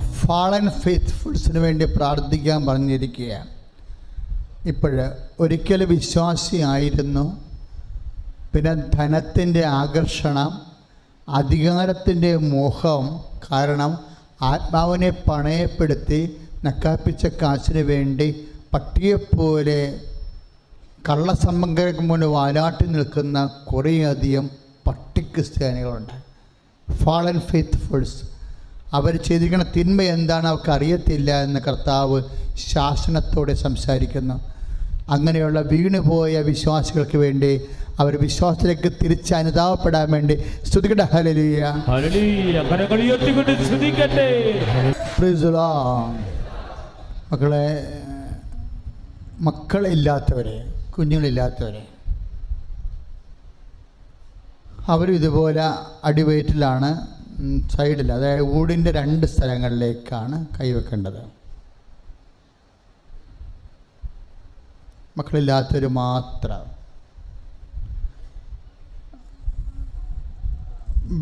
Fallen ഫെയ്ത്ത്ഫുൾസിന് വേണ്ടി പ്രാർത്ഥിക്കാൻ പറഞ്ഞിരിക്കുകയാണ്. ഇപ്പോൾ ഒരിക്കൽ വിശ്വാസിയായിരുന്നു. പിന്നെ ധനത്തിന്റെ ആകർഷണം അധികാരത്തിന്റെ മോഹം കാരണം ആത്മാവിനെ പണയപ്പെടുത്തി നക്കാപ്പിച്ച കാശിന് വേണ്ടി പട്ടിയെപ്പോലെ കള്ളസമ്പങ്കരക്ക് മുന്നിൽ വാലാട്ടി നിൽക്കുന്ന കുറേയധികം പട്ടി ഫാളൻ ഫെയ്ത്ത്ഫുൾസ് അവർ ചെയ്തിരിക്കുന്ന തിന്മ എന്താണ് അവർക്ക് അറിയത്തില്ല എന്ന് കർത്താവ് ശാസനത്തോടെ സംസാരിക്കുന്നു. അങ്ങനെയുള്ള വീണുപോയ വിശ്വാസികൾക്ക് വേണ്ടി അവർ വിശ്വാസത്തിലേക്ക് തിരിച്ച് അനുതാപപ്പെടാൻ വേണ്ടി സ്തുതിക്കട്ടെ. ഹലലിയ മക്കളെ മക്കളില്ലാത്തവരെ കുഞ്ഞുങ്ങളില്ലാത്തവരെ അവരും ഇതുപോലെ അടിവയറ്റിലാണ് സൈഡിൽ അതായത് ഊടിന്റെ രണ്ട് സ്ഥലങ്ങളിലേക്കാണ് കൈവെക്കേണ്ടത്. മക്കളില്ലാത്തവർ മാത്രം.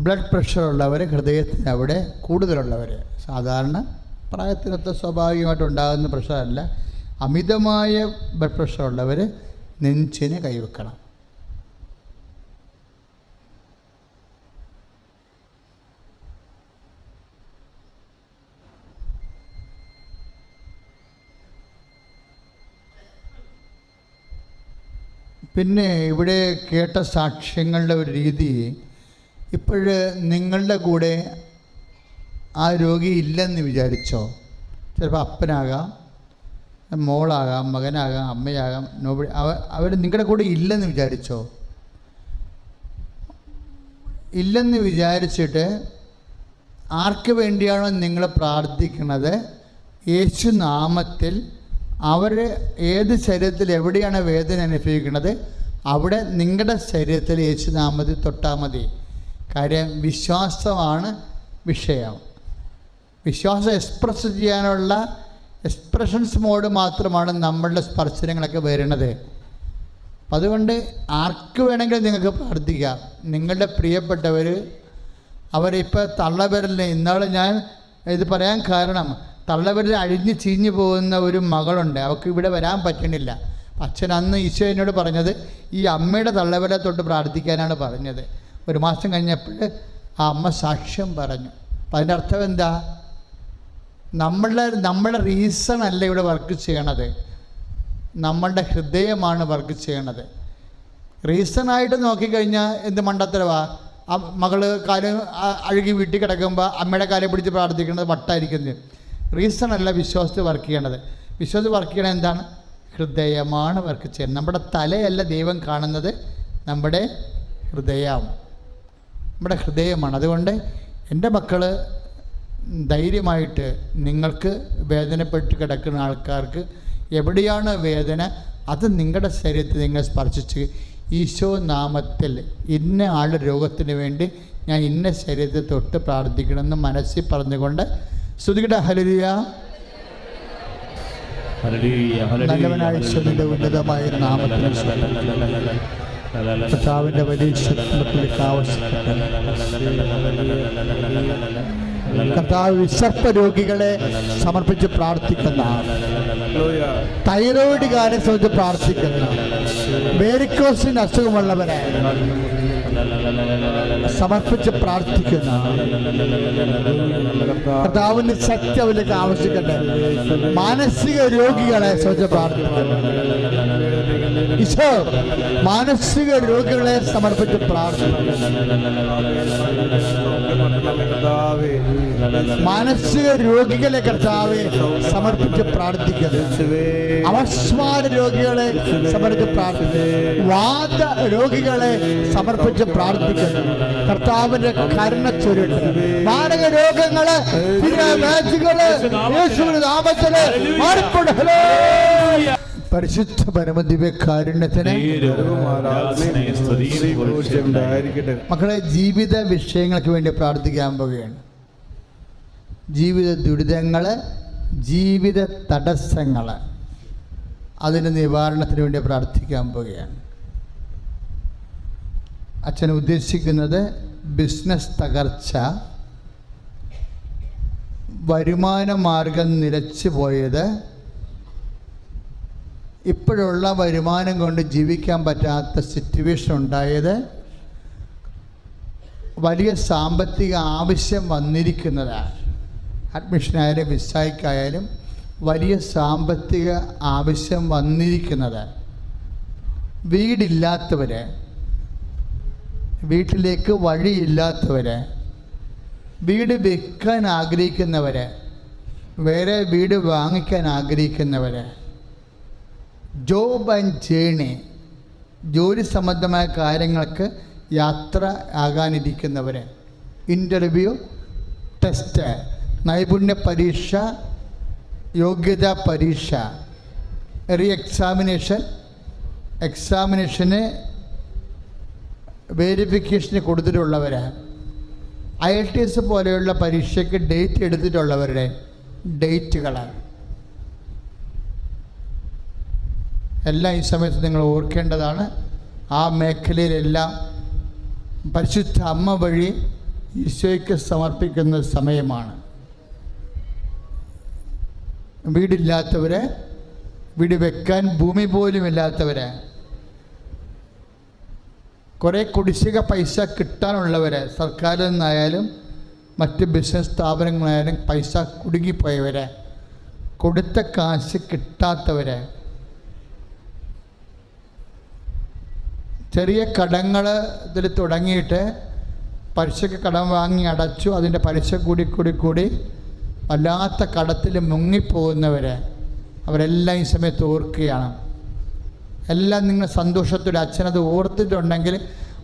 ബ്ലഡ് പ്രഷർ ഉള്ളവർ ഹൃദയത്തിന് അവിടെ കൂടുതലുള്ളവർ സാധാരണ പ്രായത്തിനൊത്ത സ്വാഭാവികമായിട്ട് ഉണ്ടാകുന്ന പ്രഷറല്ല. അമിതമായ ബ്ലഡ് പ്രഷർ ഉള്ളവർ നെഞ്ചിന് കൈവെക്കണം. പിന്നെ ഇവിടെ കേട്ട സാക്ഷ്യങ്ങളുടെ ഒരു രീതി ഇപ്പോഴ് നിങ്ങളുടെ കൂടെ ആ രോഗി ഇല്ലെന്ന് വിചാരിച്ചോ? ചിലപ്പോൾ അപ്പനാകാം മോളാകാം മകനാകാം അമ്മയാകാം നോബി അവ അവർ നിങ്ങളുടെ കൂടെ ഇല്ലെന്ന് വിചാരിച്ചോ? ഇല്ലെന്ന് വിചാരിച്ചിട്ട് ആർക്ക് വേണ്ടിയാണോ നിങ്ങൾ പ്രാർത്ഥിക്കുന്നത് യേശു നാമത്തിൽ അവർ ഏത് ശരീരത്തിൽ എവിടെയാണ് വേദന അനുഭവിക്കുന്നത് അവിടെ നിങ്ങളുടെ ശരീരത്തിൽ യേശു മതി തൊട്ടാൽ മതി. കാര്യം വിശ്വാസമാണ് വിഷയം. വിശ്വാസം എക്സ്പ്രസ് ചെയ്യാനുള്ള എക്സ്പ്രഷൻസ് മോഡ് മാത്രമാണ് നമ്മളുടെ സ്പർശനങ്ങളൊക്കെ വരുന്നത്. അപ്പം അതുകൊണ്ട് ആർക്ക് വേണമെങ്കിലും നിങ്ങൾക്ക് പ്രാർത്ഥിക്കാം. നിങ്ങളുടെ പ്രിയപ്പെട്ടവർ അവരിപ്പോൾ തള്ളവരല്ലേ ഇന്നാൾ ഞാൻ ഇത് പറയാൻ കാരണം തള്ളവിരൽ അഴിഞ്ഞ് ചീഞ്ഞു പോകുന്ന ഒരു മകളുണ്ട്. അവൾക്ക് ഇവിടെ വരാൻ പറ്റണില്ല. അച്ഛൻ അന്ന് ഈശോ എന്നോട് പറഞ്ഞത് ഈ അമ്മയുടെ തള്ളവരെ തൊട്ട് പ്രാർത്ഥിക്കാനാണ് പറഞ്ഞത്. ഒരു മാസം കഴിഞ്ഞപ്പോൾ ആ അമ്മ സാക്ഷ്യം പറഞ്ഞു. അപ്പം അതിന്റെ അർത്ഥം എന്താ? നമ്മളുടെ നമ്മുടെ റീസൺ അല്ല ഇവിടെ വർക്ക് ചെയ്യണത്. നമ്മളുടെ ഹൃദയമാണ് വർക്ക് ചെയ്യണത്. റീസണായിട്ട് നോക്കിക്കഴിഞ്ഞാൽ എന്ത് മണ്ടത്തരവാ? മകൾ കാൽ അഴുകി വീട്ടിൽ കിടക്കുമ്പോൾ അമ്മയുടെ കാലം പിടിച്ച് പ്രാർത്ഥിക്കുന്നത് വട്ടായിരിക്കുന്നത്. റീസൺ അല്ല വിശ്വാസത്തിൽ വർക്ക് ചെയ്യേണ്ടത്. വിശ്വാസത്തിൽ വർക്ക് ചെയ്യണത് എന്താണ്? ഹൃദയമാണ് വർക്ക് ചെയ്യുന്നത്. നമ്മുടെ തലയല്ല ദൈവം കാണുന്നത്. നമ്മുടെ ഹൃദയം നമ്മുടെ ഹൃദയമാണ്. അതുകൊണ്ട് എന്റെ മക്കൾ ധൈര്യമായിട്ട് നിങ്ങൾക്ക് വേദനപ്പെട്ട് കിടക്കുന്ന ആൾക്കാർക്ക് എവിടെയാണ് വേദന? അത് നിങ്ങളുടെ ശരീരത്തിൽ നിങ്ങൾ സ്പർശിച്ച് ഈശോ നാമത്തിൽ ഇന്ന ആളുടെ രോഗത്തിന് വേണ്ടി ഞാൻ ഇന്ന ശരീരത്തെ തൊട്ട് പ്രാർത്ഥിക്കണമെന്ന് മനസ്സിൽ പറഞ്ഞുകൊണ്ട് ശ്രുതികട ഹലരിയ ഹല്ലേലൂയ. ഹല്ലേലൂയ. നല്ലവനായ ഈശോയുടെ ഉന്നതമായ നാമത്തിന് ശക്തിയിലേക്ക് ആവശ്യപ്പെട്ട കർത്താവ് വിശർപ്പ രോഗികളെ സമർപ്പിച്ച് പ്രാർത്ഥിക്കുന്ന തൈറോയിഡ് കാര്യം സംബന്ധിച്ച് പ്രാർത്ഥിക്കുന്ന വേരിക്കോസിന് അസുഖമുള്ളവരെ സമർപ്പിച്ച് പ്രാർത്ഥിക്കുന്ന. കർത്താവിന്റെ ശക്തി അവരിലേക്ക് ആവശ്യിക്കട്ടെ മാനസിക രോഗികളെ സംബന്ധിച്ച് പ്രാർത്ഥിക്കുന്നു. ഈശോ മാനസിക രോഗികളെ സമർപ്പിച്ച് പ്രാർത്ഥിക്കുന്നു. മാനസിക രോഗികളെ കർത്താവെ സമർപ്പിച്ച് പ്രാർത്ഥിക്കുന്നു. അവസ്മാര രോഗികളെ സമർപ്പിച്ച് പ്രാർത്ഥിക്കുന്നു. വാദ രോഗികളെ സമർപ്പിച്ച് പ്രാർത്ഥിക്കുന്നു. കർത്താവിന്റെ കരുണ ചുരുട്ട് മാരക രോഗങ്ങൾ വ്യാധികൾ യേശുവിന്റെ നാമത്തിൽ പരിശുദ്ധ പരമദിവ്യകാരുണ്യത്തിന് മക്കളെ ജീവിത വിഷയങ്ങൾക്ക് വേണ്ടി പ്രാർത്ഥിക്കാൻ പോവുകയാണ്. ജീവിത ദുരിതങ്ങൾ ജീവിത തടസ്സങ്ങൾ അതിന് നിവാരണത്തിന് വേണ്ടി പ്രാർത്ഥിക്കാൻ പോവുകയാണ്. അച്ഛൻ ഉദ്ദേശിക്കുന്നത് ബിസിനസ് തകർച്ച വരുമാന മാർഗം നിലച്ചു പോയത് ഇപ്പോഴുള്ള വരുമാനം കൊണ്ട് ജീവിക്കാൻ പറ്റാത്ത സിറ്റുവേഷൻ ഉണ്ടായത് വലിയ സാമ്പത്തിക ആവശ്യം വന്നിരിക്കുന്നതാണ്. അഡ്മിഷനായാലും വിസായിക്കായാലും വലിയ സാമ്പത്തിക ആവശ്യം വന്നിരിക്കുന്നത്. വീടില്ലാത്തവര് വീട്ടിലേക്ക് വഴിയില്ലാത്തവര് വീട് വിൽക്കാൻ ആഗ്രഹിക്കുന്നവര് വേറെ വീട് വാങ്ങിക്കാൻ ആഗ്രഹിക്കുന്നവര് ജോബ് ആൻഡ് ജേണി ജോലി സംബന്ധമായ കാര്യങ്ങൾക്ക് യാത്ര ആകാനിരിക്കുന്നവർ ഇന്റർവ്യൂ ടെസ്റ്റ് നൈപുണ്യ പരീക്ഷ യോഗ്യതാ പരീക്ഷ റീ എക്സാമിനേഷൻ എക്സാമിനേഷന് വെരിഫിക്കേഷന് കൊടുത്തിട്ടുള്ളവർ ഐ എൽ ടി എസ് പോലെയുള്ള പരീക്ഷയ്ക്ക് ഡേറ്റ് എടുത്തിട്ടുള്ളവരുടെ ഡേറ്റുകളാണ് എല്ലാം ഈ സമയത്ത് നിങ്ങൾ ഓർക്കേണ്ടതാണ് ആ മേഖലയിലെല്ലാം പരിശുദ്ധ അമ്മ വഴി ഈശോയ്ക്ക് സമർപ്പിക്കുന്ന സമയമാണ്. വീടില്ലാത്തവരെ വീട് വെക്കാൻ ഭൂമി പോലും ഇല്ലാത്തവരെ കുറേ കുടിശ്ശിക പൈസ കിട്ടാനുള്ളവരെ സർക്കാരിൽ നിന്നായാലും മറ്റ് ബിസിനസ് സ്ഥാപനങ്ങളായാലും പൈസ കുടുങ്ങിപ്പോയവരെ കൊടുത്ത കാശ് കിട്ടാത്തവരെ ചെറിയ കടങ്ങൾ ഇതിൽ തുടങ്ങിയിട്ട് പലിശക്ക് കടം വാങ്ങി അടച്ചു അതിന്റെ പലിശ കൂടി കൂടി കൂടി വല്ലാത്ത കടത്തിൽ മുങ്ങിപ്പോകുന്നവരെ അവരെല്ലാം ഈ സമയത്ത് ഓർക്കുകയാണ്. എല്ലാം നിങ്ങൾ സന്തോഷത്തോടെ അച്ഛനത് ഓർത്തിട്ടുണ്ടെങ്കിൽ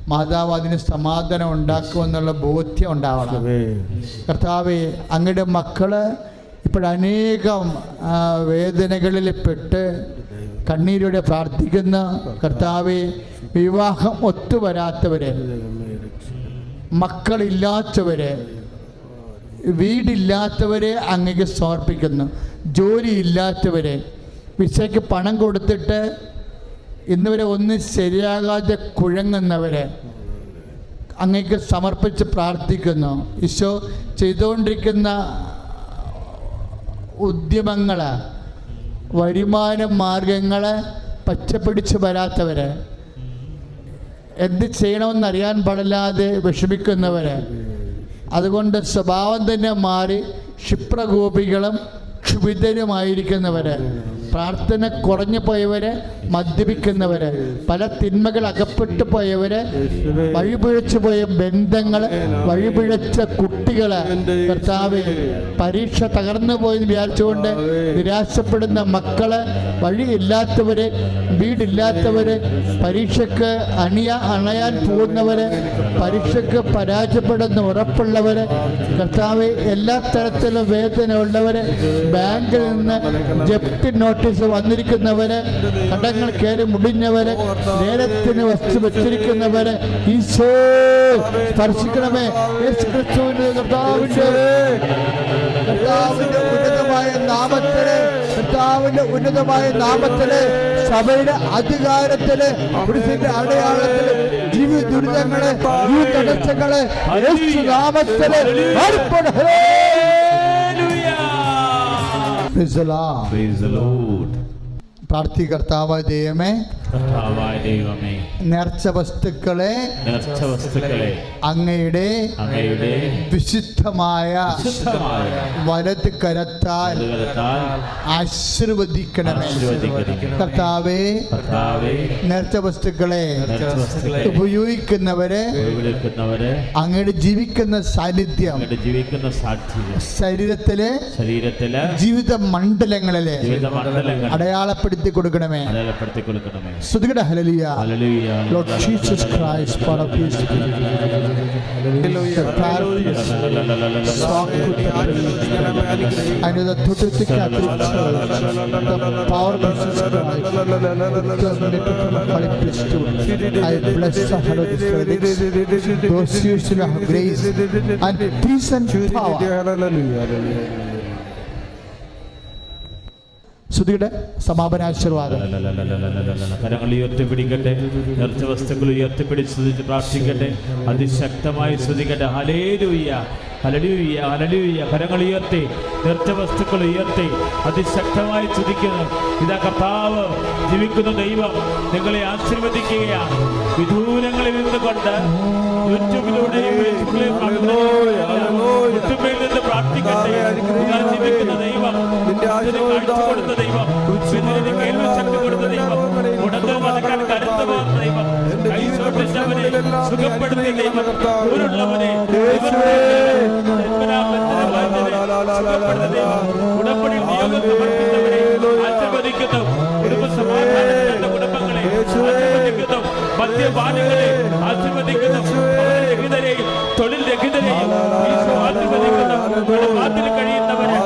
മാതാവ് അതിന് സമാധാനം ഉണ്ടാക്കുമെന്നുള്ള ബോധ്യം ഉണ്ടാവണം. കർത്താവ് അങ്ങയുടെ മക്കൾ ഇപ്പോഴനേകം വേദനകളിൽ പെട്ട് കണ്ണീരോടെ പ്രാർത്ഥിക്കുന്ന. കർത്താവെ വിവാഹം ഒത്തുവരാത്തവര് മക്കളില്ലാത്തവരെ വീടില്ലാത്തവരെ അങ്ങക്ക് സമർപ്പിക്കുന്നു. ജോലിയില്ലാത്തവരെ വിസയ്ക്ക് പണം കൊടുത്തിട്ട് ഇന്നുവരെ ഒന്നും ശരിയാകാതെ കുഴങ്ങുന്നവരെ അങ്ങേക്ക് സമർപ്പിച്ച് പ്രാർത്ഥിക്കുന്നു. ഈശോ ചെയ്തുകൊണ്ടിരിക്കുന്ന ഉദ്യമങ്ങൾ വരുമാന മാർഗങ്ങൾ പച്ചപ്പിടിച്ച് വരാത്തവർ എന്ത് ചെയ്യണമെന്നറിയാൻ പാടില്ലാതെ വിഷമിക്കുന്നവർ അതുകൊണ്ട് സ്വഭാവം തന്നെ മാറി ക്ഷിപ്രകോപികളും ക്ഷുഭിതരുമായിരിക്കുന്നവർ പ്രാർത്ഥന കുറഞ്ഞു പോയവര് മദ്യപിക്കുന്നവര് പല തിന്മകൾ അകപ്പെട്ടു പോയവര് വഴിപിഴച്ചു പോയ ബന്ധങ്ങൾ വഴിപിഴച്ച കുട്ടികൾ. കർത്താവ് പരീക്ഷ തകർന്നു പോയെന്ന് വിചാരിച്ചുകൊണ്ട് നിരാശപ്പെടുന്ന മക്കൾ വഴിയില്ലാത്തവര് വീടില്ലാത്തവര് പരീക്ഷക്ക് അണിയ അണയാൻ പോകുന്നവര് പരീക്ഷക്ക് പരാജയപ്പെടുന്ന ഉറപ്പുള്ളവര് കർത്താവ് എല്ലാ തരത്തിലും വേദന ഉള്ളവര് ബാങ്കിൽ നിന്ന് ജപ്തി നോട്ടീസ് വന്നിരിക്കുന്നവര് കടങ്ങൾ കയറി മുടിഞ്ഞവര് നേരത്തിന് വസ്തു വെച്ചിരിക്കുന്നവര് ഈശോ സ്പർശിക്കണമേ. യേശു ക്രിസ്തുവിന്റെ കർത്താവിന്റെ കർത്താവിന്റെ ഉന്നതമായ നാമത്തിൽ കർത്താവിന്റെ ഉന്നതമായ നാമത്തിൽ സഭയുടെ അധികാരത്തിൽ കുരിശിന്റെ അടയാളത്തിൽ ജീവി ദുരിതങ്ങൾ ഈ തടസ്സങ്ങൾ യേശു നാമത്തിൽ കർത്താവ് ദൈവമേ കർത്താവായ ദൈവമേ. നേർച്ച വസ്തുക്കളെ നേർച്ച വസ്തുക്കളെ അങ്ങയുടെ അങ്ങയുടെ വിശുദ്ധമായ വലത് കരത്താൽ ആശീർവദിക്കണമേ. കർത്താവേ നേർച്ച വസ്തുക്കളെ ഉപയോഗിക്കുന്നവരെ അങ്ങയുടെ ജീവിക്കുന്ന സാന്നിധ്യം ജീവിക്കുന്ന ശരീരത്തിലെ ശരീരത്തിലെ ജീവിത മണ്ഡലങ്ങളിലെ അടയാളപ്പെടുത്തി കൊടുക്കണമേ. അടയാളപ്പെടുത്തി കൊടുക്കണമേ. ശ്രുതികട ഹലലിയ hallelujah. Lord Jesus Christ, Father, please speak. I know the total Catholic Church, the power of Jesus Christ, the miracle of Holy Priesthood. I bless the Holy Spirit, those who still have grace and peace and power. ശ്രുതിയുടെ സമാപനാശീർവാദം. കരങ്ങൾ ഉയർത്തിപ്പിടിക്കട്ടെ നേർച്ച വസ്തുക്കൾ ഉയർത്തിപ്പിടിച്ച് പ്രാർത്ഥിക്കട്ടെ. അതിശക്തമായി ശ്രദ്ധിക്കട്ടെ hallelujah ഹലലൂയ ഹലലൂയ കരങ്ങൾ ഉയർത്തി നിർത്തി വസ്തുക്കൾ ഉയർത്തി അതിശക്തമായി ചുതിക്കുന്നു ഇതാ കർത്താവ് ജീവിക്കുന്ന ദൈവം നിങ്ങളെ ആശീർവദിക്കുകയാണ്. വിദൂരങ്ങളിൽ നിന്നുകൊണ്ട് യൂട്യൂബിലൂടെയും ഫേസ്ബുക്കിലെയും യൂട്യൂബിൽ നിന്ന് പ്രാർത്ഥിക്കട്ടെ ജീവിക്കുന്ന ദൈവം കാഴ്ച കൊടുത്ത ദൈവം ഇതിന് കേൾവി ശക്തി കൊടുത്ത ദൈവം ഉടനെ നടക്കാൻ കരുത്ത് പകർന്ന ദൈവം. കൈസോട്ടിച്ചവനെ സുഖപ്പെടുത്തിയ ദൈവം ദൂരുള്ളവനെ ഉടമ്പടി നിയോഗം സമർപ്പിച്ചവരെ ആശീർവദിക്കുന്നു കുടുംബ സമാധാനത്തിന്റെ കുടുംബങ്ങളെ ആശീർവദിക്കുന്നു മദ്യപാനികളെ ആശീർവദിക്കുന്നു രഹിതരെയും തൊഴിൽ രഹിതരെയും കുടുംബത്തിൽ കഴിയുന്നവരെ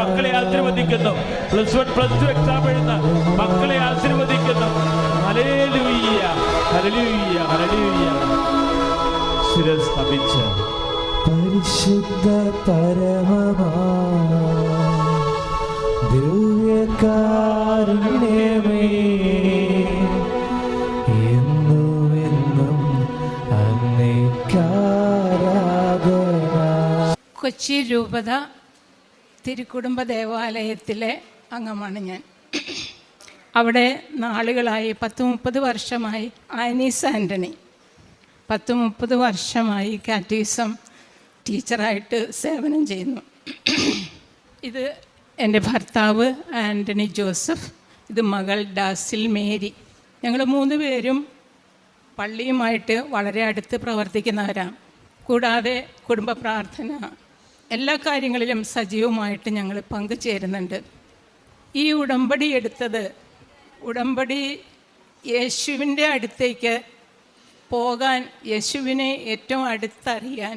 മക്കളെ ആശീർവദിക്കുന്നു. Plus one plus two exam എഴുതുന്ന മക്കളെ ആശീർവദിക്കുന്നു. ഹല്ലേലൂയ ഹല്ലേലൂയ ഹല്ലേലൂയ ശിരസ് നമിച്ച് പരിശുദ്ധ പരമമാ കൊച്ചി രൂപത തിരുക്കുടുംബ ദേവാലയത്തിലെ അംഗമാണ് ഞാൻ. അവിടെ നാളുകളായി പത്ത് മുപ്പത് വർഷമായി ആനീസ് ആന്റണി പത്ത് മുപ്പത് വർഷമായി കാറ്റീസം ടീച്ചറായിട്ട് സേവനം ചെയ്യുന്നു. ഇത് എന്റെ ഭർത്താവ് ആന്റണി ജോസഫ് ഇത് മകൾ ഡാസിൽ മേരി. ഞങ്ങൾ മൂന്ന് പേരും പള്ളിയുമായിട്ട് വളരെ അടുത്ത് പ്രവർത്തിക്കുന്നവരാണ് കൂടാതെ കുടുംബ പ്രാർത്ഥന എല്ലാ കാര്യങ്ങളിലും സജീവമായിട്ട് ഞങ്ങൾ പങ്കുചേരുന്നുണ്ട്. ഈ ഉടമ്പടി എടുത്തത് ഉടമ്പടി യേശുവിന്റെ അടുത്തേക്ക് പോകാൻ യേശുവിനെ ഏറ്റവും അടുത്തറിയാൻ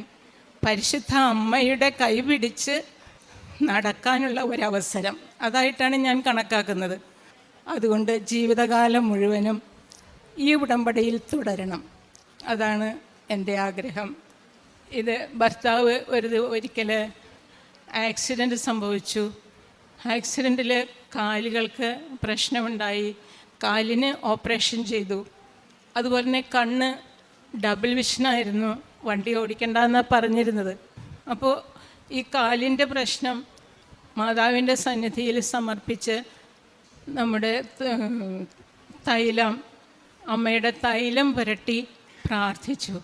പരിശുദ്ധ അമ്മയുടെ കൈപിടിച്ച് നടക്കാനുള്ള ഒരവസരം. അതായിട്ടാണ് ഞാൻ കണക്കാക്കുന്നത്. അതുകൊണ്ട് ജീവിതകാലം മുഴുവനും ഈ ഉടമ്പടിയിൽ തുടരണം. അതാണ് എന്റെ ആഗ്രഹം. ഇത് ഭർത്താവ് ഒരു ഒരിക്കൽ ആക്സിഡന്റ് സംഭവിച്ചു. ആക്സിഡന്റിൽ കാലുകൾക്ക് പ്രശ്നമുണ്ടായി. കാലിന് ഓപ്പറേഷൻ ചെയ്തു. അതുപോലെ തന്നെ കണ്ണ് ഡബിൾ വിഷനായിരുന്നു. വണ്ടി ഓടിക്കണ്ടെന്നാണ് പറഞ്ഞിരുന്നത്. അപ്പോൾ ഈ കാലിന്റെ പ്രശ്നം മാതാവിന്റെ സന്നിധിയിൽ സമർപ്പിച്ച് നമ്മുടെ തൈലം അമ്മയുടെ തൈലം പുരട്ടി പ്രാർത്ഥിച്ചു.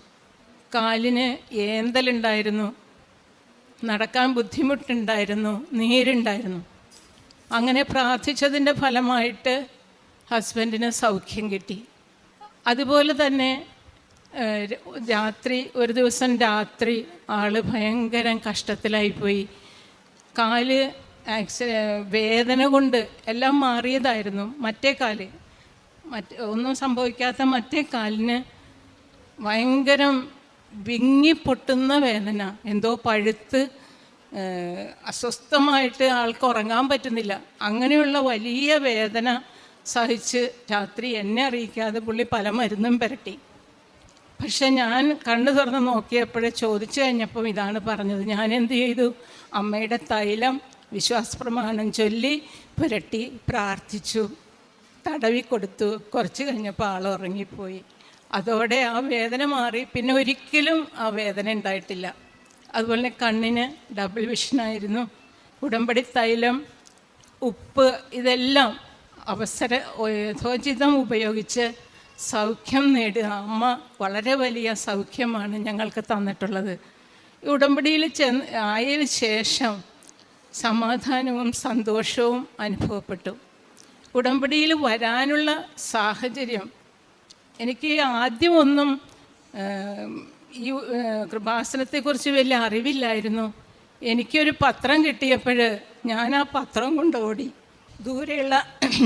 കാലിന് ഏന്തലുണ്ടായിരുന്നു നടക്കാൻ ബുദ്ധിമുട്ടുണ്ടായിരുന്നു നീരുണ്ടായിരുന്നു. അങ്ങനെ പ്രാർത്ഥിച്ചതിന്റെ ഫലമായിട്ട് ഹസ്ബൻഡിന് സൗഖ്യം കിട്ടി. അതുപോലെ തന്നെ രാത്രി ഒരു ദിവസം രാത്രി ആൾ ഭയങ്കര കഷ്ടത്തിലായിപ്പോയി. കാൽ ആക്സി വേദന കൊണ്ട് എല്ലാം മാറിയതായിരുന്നു മറ്റേ കാൽ. മറ്റ് ഒന്നും സംഭവിക്കാത്ത മറ്റേ കാലിന് ഭയങ്കരം വിങ്ങി പൊട്ടുന്ന വേദന. എന്തോ പഴുത്ത് അസ്വസ്ഥമായിട്ട് ആൾക്ക് ഉറങ്ങാൻ പറ്റുന്നില്ല. അങ്ങനെയുള്ള വലിയ വേദന സഹിച്ച് രാത്രി എന്നെ അറിയിക്കാതെ പുള്ളി പല മരുന്നും പുരട്ടി. പക്ഷെ ഞാൻ കണ്ണു തുറന്ന് നോക്കിയപ്പോഴേ ചോദിച്ചു കഴിഞ്ഞപ്പം ഇതാണ് പറഞ്ഞത്. ഞാൻ എന്ത് ചെയ്തു? അമ്മയുടെ തൈലം വിശ്വാസപ്രമാണം ചൊല്ലി പുരട്ടി പ്രാർത്ഥിച്ചു. തടവി കൊടുത്തു. കുറച്ച് കഴിഞ്ഞപ്പോൾ ആൾ ഉറങ്ങിപ്പോയി. അതോടെ ആ വേദന മാറി. പിന്നെ ഒരിക്കലും ആ വേദന ഉണ്ടായിട്ടില്ല. അതുപോലെ കണ്ണിന് ഡബിൾ വിഷനായിരുന്നു ഉടമ്പടി തൈലം ഉപ്പ് ഇതെല്ലാം അവസര യഥോചിതം ഉപയോഗിച്ച് സൗഖ്യം നേടുക അമ്മ വളരെ വലിയ സൗഖ്യമാണ് ഞങ്ങൾക്ക് തന്നിട്ടുള്ളത്. ഈ ഉടമ്പടിയിൽ ചെന്ന് ആയതിന് ശേഷം സമാധാനവും സന്തോഷവും അനുഭവപ്പെട്ടു. ഉടമ്പടിയിൽ വരാനുള്ള സാഹചര്യം എനിക്ക് ആദ്യമൊന്നും ഈ കൃപാസനത്തെക്കുറിച്ച് വലിയ അറിവില്ലായിരുന്നു. എനിക്കൊരു പത്രം കിട്ടിയപ്പോൾ ഞാൻ ആ പത്രം കൊണ്ട് ഓടി. ദൂരെയുള്ള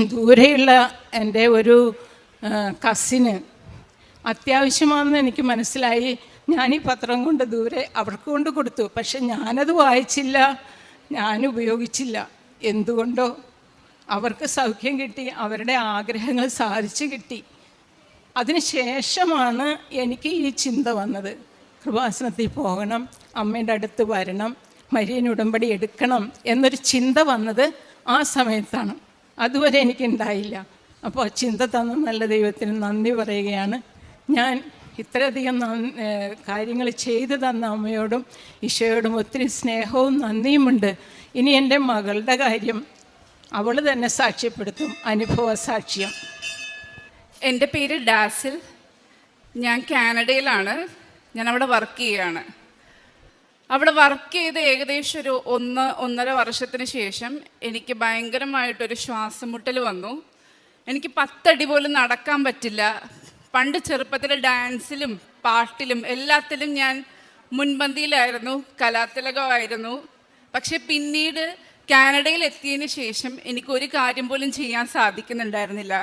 ദൂരെയുള്ള എന്റെ ഒരു കസിന്. അത്യാവശ്യമാണെന്ന് എനിക്ക് മനസ്സിലായി. ഞാൻ ഈ പത്രം കൊണ്ട് ദൂരെ അവർക്ക് കൊണ്ട് കൊടുത്തു. പക്ഷെ ഞാനത് വായിച്ചില്ല. ഞാൻ ഉപയോഗിച്ചില്ല. എന്തുകൊണ്ടോ? അവർക്ക് സൗഖ്യം കിട്ടി. അവരുടെ ആഗ്രഹങ്ങൾ സാധിച്ചു കിട്ടി. അതിനുശേഷമാണ് എനിക്ക് ഈ ചിന്ത വന്നത്. കൃപാസനത്തിൽ പോകണം. അമ്മയുടെ അടുത്ത് വരണം. മരിയൻ ഉടമ്പടി എടുക്കണം എന്നൊരു ചിന്ത വന്നത് ആ സമയത്താണ്. അതുവരെ എനിക്കുണ്ടായില്ല. അപ്പോൾ ചിന്ത തന്ന നല്ല ദൈവത്തിന് നന്ദി പറയുകയാണ്. ഞാൻ ഇത്രയധികം കാര്യങ്ങൾ ചെയ്തു തന്ന അമ്മയോടും ഈശോയോടും ഒത്തിരി സ്നേഹവും നന്ദിയുമുണ്ട്. ഇനി എന്റെ മകളുടെ കാര്യം അവൾ തന്നെ സാക്ഷ്യപ്പെടുത്തും അനുഭവ സാക്ഷ്യം. എന്റെ പേര് ഡാസിൽ. ഞാൻ കാനഡയിലാണ്. ഞാൻ അവിടെ വർക്ക് ചെയ്യുകയാണ് അവിടെ വർക്ക് ചെയ്ത് ഏകദേശം ഒരു ഒന്ന് ഒന്നര വർഷത്തിന് ശേഷം എനിക്ക് ഭയങ്കരമായിട്ടൊരു ശ്വാസം മുട്ടൽ വന്നു. എനിക്ക് പത്തടി പോലും നടക്കാൻ പറ്റില്ല. പണ്ട് ചെറുപ്പത്തിൽ ഡാൻസിലും പാട്ടിലും എല്ലാത്തിലും ഞാൻ മുൻപന്തിയിലായിരുന്നു കലാതിലകമായിരുന്നു. പക്ഷെ പിന്നീട് കാനഡയിൽ എത്തിയതിന് ശേഷം എനിക്ക് ഒരു കാര്യം പോലും ചെയ്യാൻ സാധിക്കുന്നുണ്ടായിരുന്നില്ല.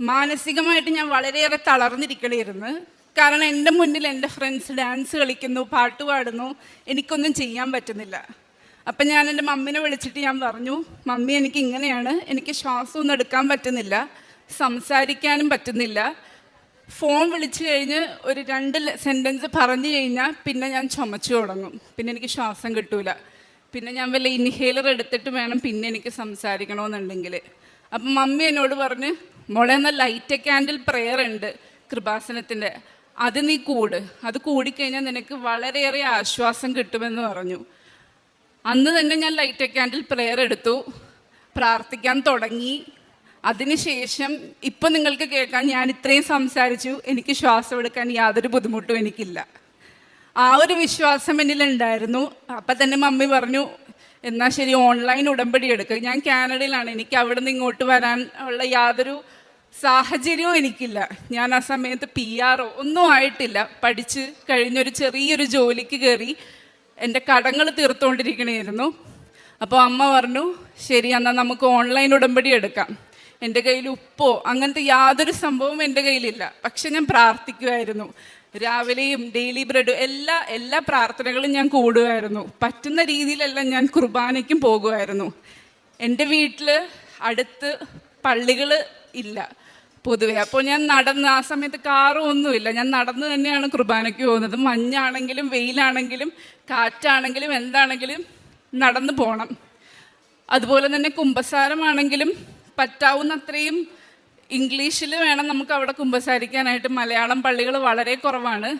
മാനസികമായിട്ട് ഞാൻ വളരെയേറെ തളർന്നിരിക്കണമായിരുന്നു കാരണം എന്റെ മുന്നിൽ എന്റെ ഫ്രണ്ട്സ് ഡാൻസ് കളിക്കുന്നു പാട്ട് പാടുന്നു എനിക്കൊന്നും ചെയ്യാൻ പറ്റുന്നില്ല. അപ്പം ഞാൻ എന്റെ മമ്മിനെ വിളിച്ചിട്ട് ഞാൻ പറഞ്ഞു മമ്മി എനിക്ക് ഇങ്ങനെയാണ്. എനിക്ക് ശ്വാസമൊന്നും എടുക്കാൻ പറ്റുന്നില്ല. സംസാരിക്കാനും പറ്റുന്നില്ല. ഫോൺ വിളിച്ചു കഴിഞ്ഞ് ഒരു രണ്ട് സെന്റൻസ് പറഞ്ഞു കഴിഞ്ഞാൽ പിന്നെ ഞാൻ ചുമച്ചു തുടങ്ങും. പിന്നെ എനിക്ക് ശ്വാസം കിട്ടൂല. പിന്നെ ഞാൻ വല്ല ഇൻഹേലർ എടുത്തിട്ട് വേണം പിന്നെ എനിക്ക് സംസാരിക്കണമെന്നുണ്ടെങ്കിൽ അപ്പം മമ്മി എന്നോട് പറഞ്ഞ് മോളെ എന്ന ലൈറ്റ് ക്യാൻഡിൽ പ്രെയർ ഉണ്ട് കൃപാസനത്തിന്റെ അത് നീ കൂട്. അത് കൂടിക്കഴിഞ്ഞാൽ നിനക്ക് വളരെയേറെ ആശ്വാസം കിട്ടുമെന്ന് പറഞ്ഞു. അന്ന് തന്നെ ഞാൻ ലൈറ്റ് ക്യാൻഡിൽ പ്രെയർ എടുത്തു. പ്രാർത്ഥിക്കാൻ തുടങ്ങി. അതിനുശേഷം ഇപ്പം നിങ്ങൾക്ക് കേൾക്കാൻ ഞാൻ ഇത്രയും സംസാരിച്ചു. എനിക്ക് ശ്വാസം എടുക്കാൻ യാതൊരു ബുദ്ധിമുട്ടും എനിക്കില്ല. ആ ഒരു വിശ്വാസം എന്നിലുണ്ടായിരുന്നു. അപ്പം തന്നെ മമ്മി പറഞ്ഞു എന്നാൽ ശരി ഓൺലൈൻ ഉടമ്പടി എടുക്കുക ഞാൻ കാനഡയിലാണ്. എനിക്ക് അവിടെ നിന്ന് ഇങ്ങോട്ട് വരാൻ ഉള്ള യാതൊരു സാഹചര്യവും എനിക്കില്ല. ഞാൻ ആ സമയത്ത് പി ആറോ ഒന്നും ആയിട്ടില്ല. പഠിച്ച് കഴിഞ്ഞൊരു ചെറിയൊരു ജോലിക്ക് കയറി എന്റെ കടങ്ങൾ തീർത്തുകൊണ്ടിരിക്കണമായിരുന്നു അപ്പോൾ അമ്മ പറഞ്ഞു ശരി എന്നാൽ നമുക്ക് ഓൺലൈൻ ഉടമ്പടി എടുക്കാം. എന്റെ കയ്യിൽ ഉപ്പോ അങ്ങനത്തെ യാതൊരു സംഭവവും എന്റെ കയ്യിലില്ല. പക്ഷെ ഞാൻ പ്രാർത്ഥിക്കുമായിരുന്നു രാവിലെയും ഡെയിലി ബ്രെഡും എല്ലാ എല്ലാ പ്രാർത്ഥനകളും ഞാൻ കൂടുമായിരുന്നു പറ്റുന്ന രീതിയിലെല്ലാം ഞാൻ കുർബാനയ്ക്കും പോകുമായിരുന്നു എന്റെ വീട്ടിൽ അടുത്ത് പള്ളികൾ ഇല്ല. പൊതുവെ. അപ്പോൾ ഞാൻ നടന്ന് ആ സമയത്ത് കാറും ഒന്നുമില്ല ഞാൻ നടന്ന് തന്നെയാണ് കുർബാനയ്ക്ക് പോകുന്നത്. മഞ്ഞാണെങ്കിലും വെയിലാണെങ്കിലും കാറ്റാണെങ്കിലും എന്താണെങ്കിലും നടന്നു പോകണം അതുപോലെ തന്നെ കുമ്പസാരമാണെങ്കിലും പറ്റാവുന്ന അത്രയും ഇംഗ്ലീഷിൽ വേണം നമുക്ക് അവിടെ കുമ്പസാരിക്കാനായിട്ട്. മലയാളം പള്ളികൾ വളരെ കുറവാണ്.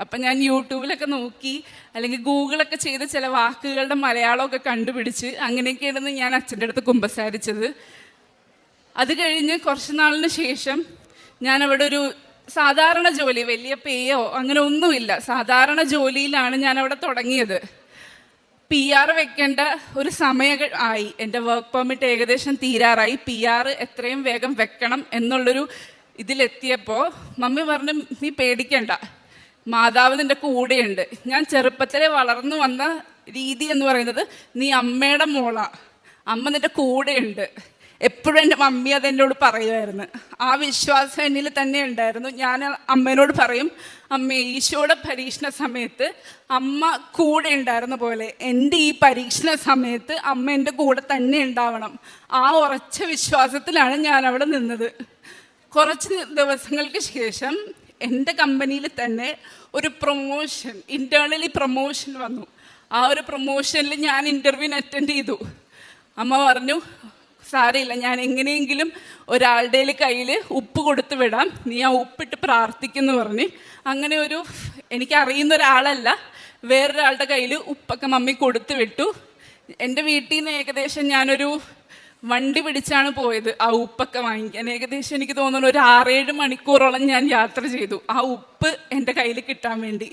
അപ്പം ഞാൻ യൂട്യൂബിലൊക്കെ നോക്കി അല്ലെങ്കിൽ ഗൂഗിളൊക്കെ ചെയ്ത് ചില വാക്കുകളുടെ മലയാളമൊക്കെ കണ്ടുപിടിച്ച് അങ്ങനെയൊക്കെയായിരുന്നു ഞാൻ അച്ഛന്റെ അടുത്ത് കുമ്പസാരിച്ചത്. അത് കഴിഞ്ഞ് കുറച്ച് നാളിന് ശേഷം ഞാൻ അവിടെ ഒരു സാധാരണ ജോലി വലിയ പേയോ അങ്ങനെ ഒന്നുമില്ല. സാധാരണ ജോലിയിലാണ് ഞാൻ അവിടെ തുടങ്ങിയത്. പി ആർ വെക്കേണ്ട ഒരു സമയം ആയി. എന്റെ വർക്ക് പെർമിറ്റ് ഏകദേശം തീരാറായി. പി ആർ എത്രയും വേഗം വെക്കണം എന്നുള്ളൊരു ഇതിലെത്തിയപ്പോൾ മമ്മി പറഞ്ഞു നീ പേടിക്കണ്ട. മാതാവ് നിന്റെ കൂടെയുണ്ട്. ഞാൻ ചെറുപ്പത്തിലെ വളർന്നു വന്ന രീതി എന്ന് പറയുന്നത് നീ അമ്മയുടെ മോളാ. അമ്മ നിന്റെ കൂടെയുണ്ട്. എപ്പോഴും എന്റെ മമ്മി അതെന്നോട് പറയുമായിരുന്നു. ആ വിശ്വാസം എന്നിൽ തന്നെ ഉണ്ടായിരുന്നു. ഞാൻ അമ്മേനോട് പറയും അമ്മ ഈശോയുടെ പരീക്ഷണ സമയത്ത് അമ്മ കൂടെ ഉണ്ടായിരുന്ന പോലെ എന്റെ ഈ പരീക്ഷണ സമയത്ത് അമ്മ എന്റെ കൂടെ തന്നെ ഉണ്ടാവണം. ആ ഉറച്ച വിശ്വാസത്തിലാണ് ഞാൻ അവിടെ നിന്നത്. കുറച്ച് ദിവസങ്ങൾക്ക് ശേഷം എന്റെ കമ്പനിയിൽ തന്നെ ഒരു പ്രൊമോഷൻ ഇന്റേർണലി പ്രൊമോഷൻ വന്നു. ആ ഒരു പ്രൊമോഷനിൽ ഞാൻ ഇന്റർവ്യൂവിന് അറ്റൻഡ് ചെയ്തു. അമ്മ പറഞ്ഞു സാരമില്ല ഞാൻ എങ്ങനെയെങ്കിലും ഒരാളുടെ കയ്യിൽ ഉപ്പ് കൊടുത്തു വിടാം. നീ ആ ഉപ്പിട്ട് പ്രാർത്ഥിക്കുന്നു പറഞ്ഞ്. അങ്ങനെ ഒരു എനിക്കറിയുന്ന ഒരാളല്ല. വേറൊരാളുടെ കയ്യിൽ ഉപ്പൊക്കെ മമ്മി കൊടുത്തു വിട്ടു. എന്റെ വീട്ടിൽ നിന്ന് ഏകദേശം ഞാനൊരു വണ്ടി പിടിച്ചാണ് പോയത് ആ ഉപ്പൊക്കെ വാങ്ങിക്കാൻ. ഏകദേശം എനിക്ക് തോന്നുന്നു ഒരു ആറേഴ് മണിക്കൂറോളം ഞാൻ യാത്ര ചെയ്തു. ആ ഉപ്പ് എന്റെ കയ്യിൽ കിട്ടാൻ വേണ്ടി.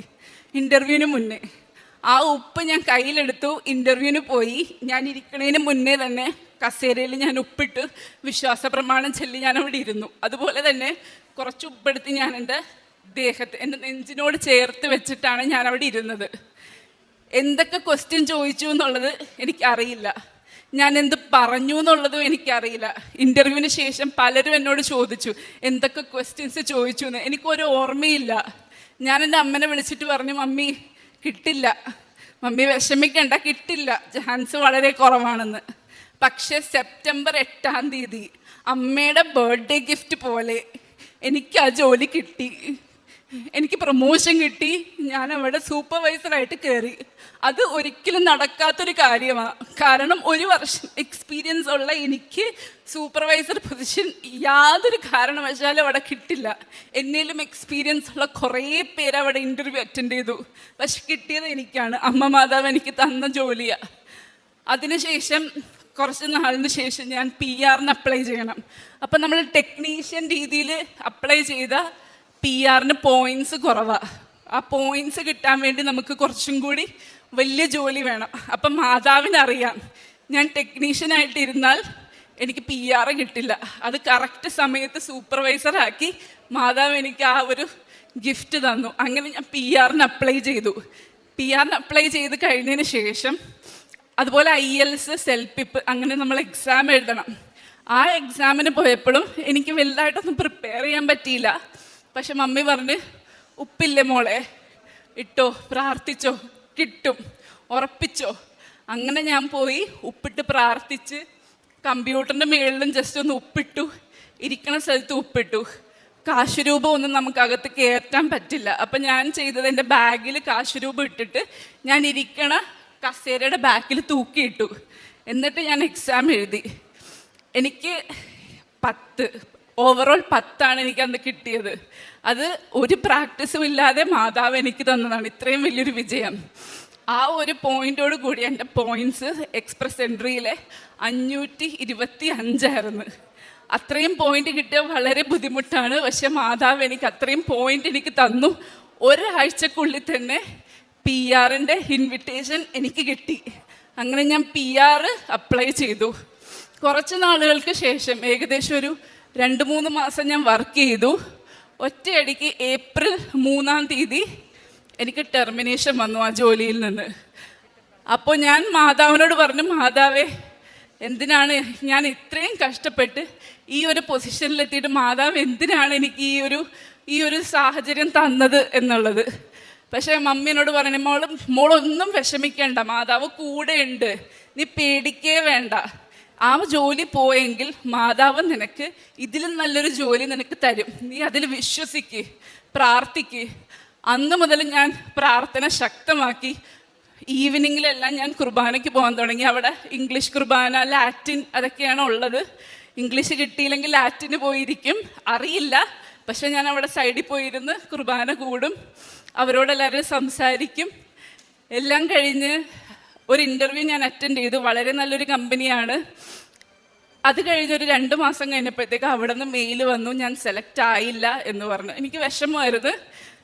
ഇന്റർവ്യൂവിന് മുന്നേ. ആ ഉപ്പ് ഞാൻ കയ്യിലെടുത്തു ഇന്റർവ്യൂവിന് പോയി. ഞാൻ ഇരിക്കണതിന് മുന്നേ തന്നെ കസേരയിൽ ഞാൻ ഉപ്പിട്ട് വിശ്വാസ പ്രമാണം ചൊല്ലി ഞാൻ അവിടെ ഇരുന്നു. അതുപോലെ തന്നെ കുറച്ച് ഉപ്പെടുത്ത് ഞാൻ എന്റെ ദേഹത്ത് എന്റെ നെഞ്ചിനോട് ചേർത്ത് വെച്ചിട്ടാണ് ഞാൻ അവിടെ ഇരുന്നത്. എന്തൊക്കെ ക്വസ്റ്റ്യൻ ചോദിച്ചു എന്നുള്ളത് എനിക്കറിയില്ല. ഞാൻ എന്ത് പറഞ്ഞു എന്നുള്ളതും എനിക്കറിയില്ല. ഇന്റർവ്യൂവിന് ശേഷം പലരും എന്നോട് ചോദിച്ചു എന്തൊക്കെ ക്വസ്റ്റ്യൻസ് ചോദിച്ചു? എന്ന്. എനിക്കൊരു ഓർമ്മയില്ല. ഞാൻ എന്റെ അമ്മനെ വിളിച്ചിട്ട് പറഞ്ഞു മമ്മി കിട്ടില്ല. മമ്മി വിഷമിക്കണ്ട കിട്ടില്ല. ചാൻസ് വളരെ കുറവാണെന്ന്. പക്ഷേ സെപ്റ്റംബർ എട്ടാം തീയതി അമ്മയുടെ ബർത്ത്ഡേ ഗിഫ്റ്റ് പോലെ എനിക്ക് ആ ജോലി കിട്ടി. എനിക്ക് പ്രൊമോഷൻ കിട്ടി. ഞാൻ അവിടെ സൂപ്പർവൈസറായിട്ട് കയറി. അത് ഒരിക്കലും നടക്കാത്തൊരു കാര്യമാണ് കാരണം ഒരു വർഷം എക്സ്പീരിയൻസ് ഉള്ള എനിക്ക് സൂപ്പർവൈസർ പൊസിഷൻ യാതൊരു കാരണവശാലും അവിടെ കിട്ടില്ല. എന്നേലും എക്സ്പീരിയൻസ് ഉള്ള കുറേ പേര് അവിടെ ഇന്റർവ്യൂ അറ്റൻഡ് ചെയ്തു. പക്ഷെ കിട്ടിയത് എനിക്കാണ്. അമ്മ മാതാവ് എനിക്ക് തന്ന ജോലിയാണ് അതിനുശേഷം കുറച്ച് നാളിന് ശേഷം ഞാൻ പി ആറിന് അപ്ലൈ ചെയ്യണം. അപ്പം നമ്മൾ ടെക്നീഷ്യൻ രീതിയിൽ അപ്ലൈ ചെയ്ത പി ആറിന് പോയിന്റ്സ് കുറവാണ് ആ പോയിന്റ്സ് കിട്ടാൻ വേണ്ടി നമുക്ക് കുറച്ചും കൂടി വലിയ ജോലി വേണം. അപ്പം മാതാവിനറിയാം. ഞാൻ ടെക്നീഷ്യനായിട്ട് ഇരുന്നാൽ എനിക്ക് പി ആർ കിട്ടില്ല. അത് കറക്റ്റ് സമയത്ത് സൂപ്പർവൈസറാക്കി മാതാവ് എനിക്ക് ആ ഒരു ഗിഫ്റ്റ് തന്നു. അങ്ങനെ ഞാൻ പി ആറിന് അപ്ലൈ ചെയ്തു. പി ആറിന് അപ്ലൈ ചെയ്ത് കഴിഞ്ഞതിന് ശേഷം അതുപോലെ ഐ എൽസ് സെൽപ്പിപ്പ് അങ്ങനെ നമ്മൾ എക്സാം എഴുതണം. ആ എക്സാമിന് പോയപ്പോഴും എനിക്ക് വലുതായിട്ടൊന്നും പ്രിപ്പയർ ചെയ്യാൻ പറ്റിയില്ല. പക്ഷെ മമ്മി പറഞ്ഞ് ഉപ്പില്ലേ മോളെ? ഇട്ടോ പ്രാർത്ഥിച്ചോ. കിട്ടും. ഉറപ്പിച്ചോ? അങ്ങനെ ഞാൻ പോയി ഉപ്പിട്ട് പ്രാർത്ഥിച്ച് കമ്പ്യൂട്ടറിന്റെ മുകളിലും ജസ്റ്റ് ഒന്ന് ഉപ്പിട്ടു. ഇരിക്കണ സ്ഥലത്ത് ഉപ്പിട്ടു. കാശുരൂപം ഒന്നും നമുക്കകത്ത് കയറ്റാൻ പറ്റില്ല. അപ്പം ഞാൻ ചെയ്തത് എന്റെ ബാഗിൽ കാശുരൂപം ഇട്ടിട്ട് ഞാൻ ഇരിക്കണ കസേരയുടെ ബാക്കിൽ തൂക്കിയിട്ടു. എന്നിട്ട് ഞാൻ എക്സാം എഴുതി. എനിക്ക് പത്ത്. ഓവറോൾ പത്താണ് എനിക്ക് അന്ന് കിട്ടിയത്. അത് ഒരു പ്രാക്ടീസും ഇല്ലാതെ മാതാവ് എനിക്ക് തന്നതാണ്. ഇത്രയും വലിയൊരു വിജയം. ആ ഒരു പോയിന്റോട് കൂടി എന്റെ പോയിന്റ്സ് എക്സ്പ്രസ് എൻട്രിയിലെ അഞ്ഞൂറ്റി ഇരുപത്തി അഞ്ചായിരുന്നു അത്രയും പോയിന്റ് കിട്ടിയ വളരെ ബുദ്ധിമുട്ടാണ്. പക്ഷെ മാതാവ് എനിക്ക് അത്രയും പോയിന്റ് എനിക്ക് തന്നു. ഒരാഴ്ചക്കുള്ളിൽ തന്നെ പി ആറിന്റെ ഇൻവിറ്റേഷൻ എനിക്ക് കിട്ടി. അങ്ങനെ ഞാൻ പി ആർ അപ്ലൈ ചെയ്തു. കുറച്ച് നാളുകൾക്ക് ശേഷം ഏകദേശം ഒരു രണ്ട് മൂന്ന് മാസം ഞാൻ വർക്ക് ചെയ്തു. ഒറ്റയടിക്ക് ഏപ്രിൽ മൂന്നാം തീയതി എനിക്ക് ടെർമിനേഷൻ വന്നു ആ ജോലിയിൽ നിന്ന്. അപ്പോൾ ഞാൻ മാതാവിനോട് പറഞ്ഞു മാതാവേ എന്തിനാണ് ഞാൻ ഇത്രയും കഷ്ടപ്പെട്ട് ഈ ഒരു പൊസിഷനിലെത്തിയിട്ട് മാതാവ് എന്തിനാണ് എനിക്ക് ഈ ഒരു ഈ ഒരു സാഹചര്യം തന്നത് എന്നുള്ളത്? പക്ഷേ മമ്മീനോട് പറഞ്ഞു മോൾ മോളൊന്നും വിഷമിക്കേണ്ട മാതാവ് കൂടെ ഉണ്ട് നീ പേടിക്കേ വേണ്ട. ആ ജോലി പോയെങ്കിൽ മാതാവ് നിനക്ക് ഇതിലും നല്ലൊരു ജോലി നിനക്ക് തരും. നീ അതിൽ വിശ്വസിക്ക് പ്രാർത്ഥിക്ക്. അന്ന് മുതൽ ഞാൻ പ്രാർത്ഥന ശക്തമാക്കി. ഈവനിങ്ങിലെല്ലാം ഞാൻ കുർബാനയ്ക്ക് പോകാൻ തുടങ്ങി. അവിടെ ഇംഗ്ലീഷ് കുർബാന ലാറ്റിൻ അതൊക്കെയാണ് ഉള്ളത്. ഇംഗ്ലീഷ് കിട്ടിയില്ലെങ്കിൽ ലാറ്റിന് പോയിരിക്കും. അറിയില്ല. പക്ഷെ ഞാൻ അവിടെ സൈഡിൽ പോയിരുന്ന് കുർബാന കൂടും. അവരോടെല്ലാവരും സംസാരിക്കും. എല്ലാം കഴിഞ്ഞ് ഒരു ഇന്റർവ്യൂ ഞാൻ അറ്റൻഡ് ചെയ്തു. വളരെ നല്ലൊരു കമ്പനിയാണ് അത് കഴിഞ്ഞ് ഒരു രണ്ട് മാസം കഴിഞ്ഞപ്പോഴത്തേക്ക് അവിടെ നിന്ന് മെയിൽ വന്നു. ഞാൻ സെലക്ട് ആയില്ല എന്ന് പറഞ്ഞു. എനിക്ക് വിഷമമായിരുന്നു.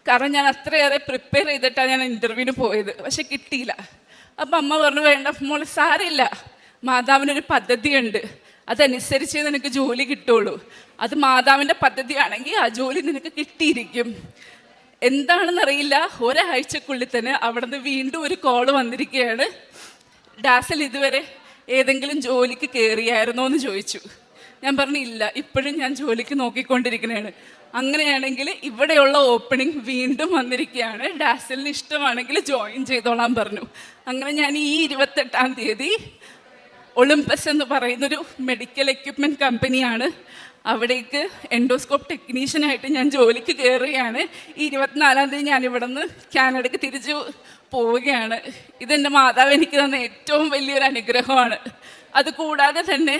കാരണം ഞാൻ അത്രയേറെ പ്രിപ്പയർ ചെയ്തിട്ടാണ് ഞാൻ ഇന്റർവ്യൂവിന് പോയത്. പക്ഷെ കിട്ടിയില്ല. അപ്പം അമ്മ പറഞ്ഞു വേണ്ട മോൾ സാരില്ല മാതാവിനൊരു പദ്ധതിയുണ്ട്. അതനുസരിച്ചേ നിനക്ക് ജോലി കിട്ടുള്ളൂ. അത് മാതാവിന്റെ പദ്ധതിയാണെങ്കിൽ ആ ജോലി നിനക്ക് കിട്ടിയിരിക്കും. എന്താണെന്നറിയില്ല. ഒരാഴ്ചക്കുള്ളിൽ തന്നെ അവിടെ നിന്ന് വീണ്ടും ഒരു കോൾ വന്നിരിക്കുകയാണ്. ഡാസൽ ഇതുവരെ ഏതെങ്കിലും ജോലിക്ക് കയറിയായിരുന്നോ എന്ന് ചോദിച്ചു. ഞാൻ പറഞ്ഞു ഇല്ല ഇപ്പോഴും ഞാൻ ജോലിക്ക് നോക്കിക്കൊണ്ടിരിക്കുന്നതാണ് അങ്ങനെയാണെങ്കിൽ ഇവിടെയുള്ള ഓപ്പണിംഗ് വീണ്ടും വന്നിരിക്കുകയാണ്. ഡാസലിന് ഇഷ്ടമാണെങ്കിൽ ജോയിൻ ചെയ്തോളാൻ പറഞ്ഞു. അങ്ങനെ ഞാൻ ഈ ഇരുപത്തെട്ടാം തീയതി ഒളിമ്പസ് എന്ന് പറയുന്നൊരു മെഡിക്കൽ എക്യുപ്മെന്റ് കമ്പനിയാണ് അവിടേക്ക് എൻഡോസ്കോപ്പ് ടെക്നീഷ്യനായിട്ട് ഞാൻ ജോലിക്ക് കയറുകയാണ് ഈ ഇരുപത്തിനാലാം തീയതി ഞാൻ ഇവിടെ നിന്ന് കാനഡയ്ക്ക് തിരിച്ചു പോവുകയാണ്. ഇതെന്റെ മാതാവ് എനിക്ക് തന്ന ഏറ്റവും വലിയൊരു അനുഗ്രഹമാണ്. അതുകൂടാതെ തന്നെ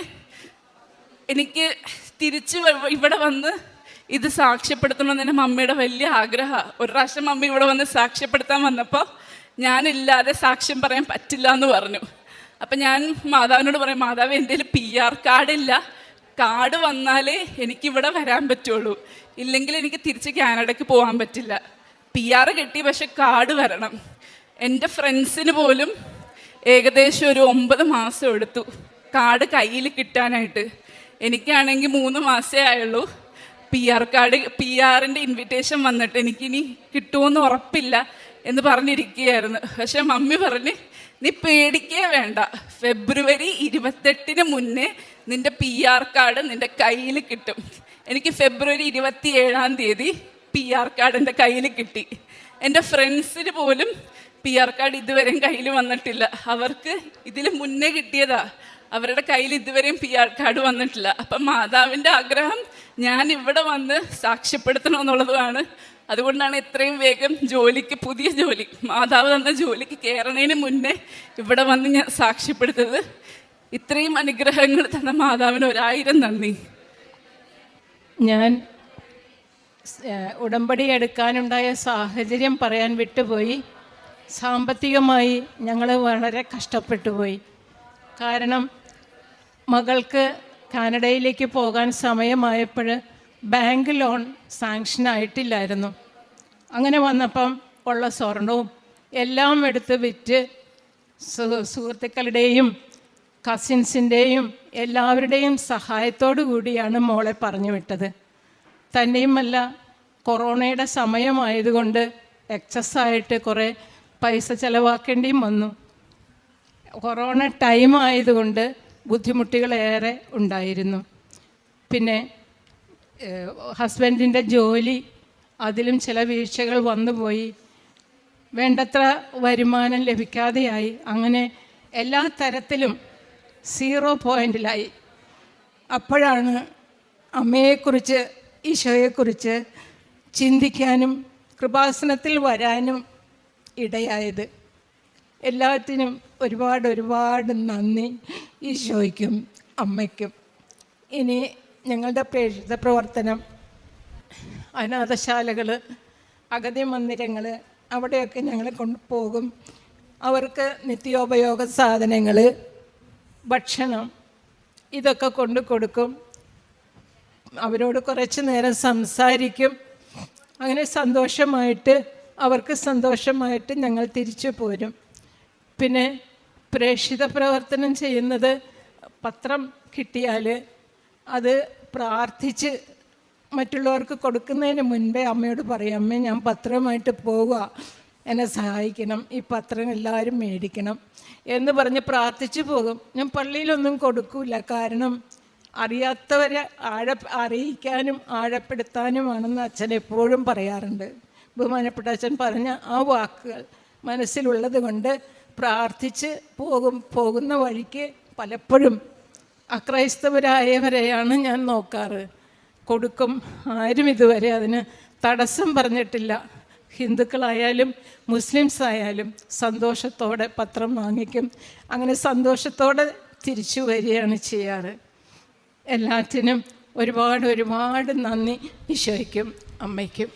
എനിക്ക് തിരിച്ച് ഇവിടെ വന്ന് ഇത് സാക്ഷ്യപ്പെടുത്തണമെന്ന് എന്റെ മമ്മിയുടെ വലിയ ആഗ്രഹമാണ് ഒരു പ്രാവശ്യം മമ്മി ഇവിടെ വന്ന് സാക്ഷ്യപ്പെടുത്താൻ വന്നപ്പോൾ ഞാനില്ലാതെ സാക്ഷ്യം പറയാൻ പറ്റില്ല എന്ന് പറഞ്ഞു. അപ്പം ഞാൻ മാതാവിനോട് പറയും മാതാവ് എന്റെ പി ആർ കാർഡില്ല കാർഡ് വന്നാലേ എനിക്കിവിടെ വരാൻ പറ്റുള്ളൂ. ഇല്ലെങ്കിൽ എനിക്ക് തിരിച്ച് കാനഡയ്ക്ക് പോകാൻ പറ്റില്ല. പി ആർ കിട്ടി പക്ഷെ കാർഡ് വരണം. എന്റെ ഫ്രണ്ട്സിന് പോലും ഏകദേശം ഒരു ഒമ്പത് മാസം എടുത്തു കാർഡ് കയ്യിൽ കിട്ടാനായിട്ട്. എനിക്കാണെങ്കിൽ മൂന്ന് മാസമേ ആയുള്ളൂ. പി ആർ കാർഡ് പി ആറിന്റെ ഇൻവിറ്റേഷൻ വന്നിട്ട് എനിക്കിനി കിട്ടുമെന്ന് ഉറപ്പില്ല എന്ന് പറഞ്ഞിരിക്കുകയായിരുന്നു. പക്ഷെ മമ്മി പറഞ്ഞ് നീ പേടിക്കേ വേണ്ട. ഫെബ്രുവരി ഇരുപത്തെട്ടിന് മുന്നേ നിന്റെ പി ആർ കാർഡ് നിന്റെ കയ്യിൽ കിട്ടും. എനിക്ക് ഫെബ്രുവരി ഇരുപത്തി ഏഴാം തീയതി പി ആർ കാർഡ് എന്റെ കയ്യിൽ കിട്ടി. എന്റെ ഫ്രണ്ട്സിന് പോലും പി ആർ കാർഡ് ഇതുവരെയും കയ്യിൽ വന്നിട്ടില്ല. അവർക്ക് ഇതിൽ മുന്നേ കിട്ടിയതാ. അവരുടെ കയ്യിൽ ഇതുവരെയും പി ആർ കാർഡ് വന്നിട്ടില്ല. അപ്പം മാതാവിന്റെ ആഗ്രഹം ഞാൻ ഇവിടെ വന്ന് സാക്ഷ്യപ്പെടുത്തണമെന്നുള്ളതുമാണ് അതുകൊണ്ടാണ് ഇത്രയും വേഗം ജോലിക്ക് പുതിയ ജോലി മാതാവ് തന്ന ജോലിക്ക് കയറുന്നതിന് മുന്നേ ഇവിടെ വന്ന് ഞാൻ സാക്ഷ്യപ്പെടുത്തത്. ഇത്രയും അനുഗ്രഹങ്ങൾ തന്ന മാതാവിന് ഒരായിരം നന്ദി. ഞാൻ ഉടമ്പടി എടുക്കാനുണ്ടായ സാഹചര്യം പറയാൻ വിട്ടുപോയി. സാമ്പത്തികമായി ഞങ്ങൾ വളരെ കഷ്ടപ്പെട്ടു പോയി കാരണം മകൾക്ക് കാനഡയിലേക്ക് പോകാൻ സമയമായപ്പോൾ ബാങ്ക് ലോൺ സാങ്ഷൻ ആയിട്ടില്ലായിരുന്നു. അങ്ങനെ വന്നപ്പം ഉള്ള സ്വർണവും എല്ലാം എടുത്ത് വിറ്റ് സുഹൃത്തുക്കളുടെയും കസിൻസിന്റെയും എല്ലാവരുടെയും സഹായത്തോടു കൂടിയാണ് മോളെ പറഞ്ഞു വിട്ടത്. തന്നെയുമല്ല കൊറോണയുടെ സമയമായതുകൊണ്ട് എക്സസ് ആയിട്ട് കുറേ പൈസ ചിലവാക്കേണ്ടിയും വന്നു. കൊറോണ ടൈം ആയതുകൊണ്ട് ബുദ്ധിമുട്ടുകളേറെ ഉണ്ടായിരുന്നു. പിന്നെ ഹസ്ബൻഡിന്റെ ജോലി അതിലും ചില വീഴ്ചകൾ വന്നുപോയി. വേണ്ടത്ര വരുമാനം ലഭിക്കാതെയായി. അങ്ങനെ എല്ലാ തരത്തിലും സീറോ പോയിന്റിലായി അപ്പോഴാണ് അമ്മയെക്കുറിച്ച് ഈശോയെക്കുറിച്ച് ചിന്തിക്കാനും കൃപാസനത്തിൽ വരാനും ഇടയായത്. എല്ലാത്തിനും ഒരുപാട് ഒരുപാട് നന്ദി ഈശോയ്ക്കും അമ്മയ്ക്കും. ഇനി ഞങ്ങളുടെ പ്രേക്ഷിത പ്രവർത്തനം. അനാഥശാലകൾ അഗതി മന്ദിരങ്ങൾ അവിടെയൊക്കെ ഞങ്ങൾ കൊണ്ടുപോകും. അവർക്ക് നിത്യോപയോഗ സാധനങ്ങൾ ഭക്ഷണം ഇതൊക്കെ കൊണ്ടു കൊടുക്കും. അവരോട് കുറച്ച് നേരം സംസാരിക്കും. അങ്ങനെ സന്തോഷമായിട്ട് അവർക്ക് സന്തോഷമായിട്ട് ഞങ്ങൾ തിരിച്ചു പോരും. പിന്നെ പ്രേക്ഷിത പ്രവർത്തനം ചെയ്യുന്നത് പത്രം കിട്ടിയാൽ അത് പ്രാർത്ഥിച്ച് മറ്റുള്ളവർക്ക് കൊടുക്കുന്നതിന് മുൻപേ അമ്മയോട് പറയും അമ്മേ ഞാൻ പത്രമായിട്ട് പോവുക. എന്നെ സഹായിക്കണം. ഈ പത്രം എല്ലാവരും മേടിക്കണം. എന്ന് പറഞ്ഞ് പ്രാർത്ഥിച്ചു പോകും. ഞാൻ പള്ളിയിലൊന്നും കൊടുക്കില്ല കാരണം അറിയാത്തവരെ ആഴ അറിയിക്കാനും ആഴപ്പെടുത്താനുമാണെന്ന് അച്ഛൻ എപ്പോഴും പറയാറുണ്ട്. ബഹുമാനപ്പെട്ട അച്ഛൻ പറഞ്ഞ ആ വാക്കുകൾ മനസ്സിലുള്ളത് കൊണ്ട് പ്രാർത്ഥിച്ച് പോകും പോകുന്ന വഴിക്ക് പലപ്പോഴും അക്രൈസ്തവരായവരെയാണ് ഞാൻ നോക്കാറ്. കൊടുക്കും. ആരും ഇതുവരെ അതിന് തടസ്സം പറഞ്ഞിട്ടില്ല. ഹിന്ദുക്കളായാലും മുസ്ലിംസ് ആയാലും സന്തോഷത്തോടെ പത്രം വാങ്ങിക്കും. അങ്ങനെ സന്തോഷത്തോടെ തിരിച്ചു വരികയാണ് ചെയ്യാറ്. എല്ലാറ്റിനും ഒരുപാട് ഒരുപാട് നന്ദി. ഈശോയ്ക്കും അമ്മയ്ക്കും.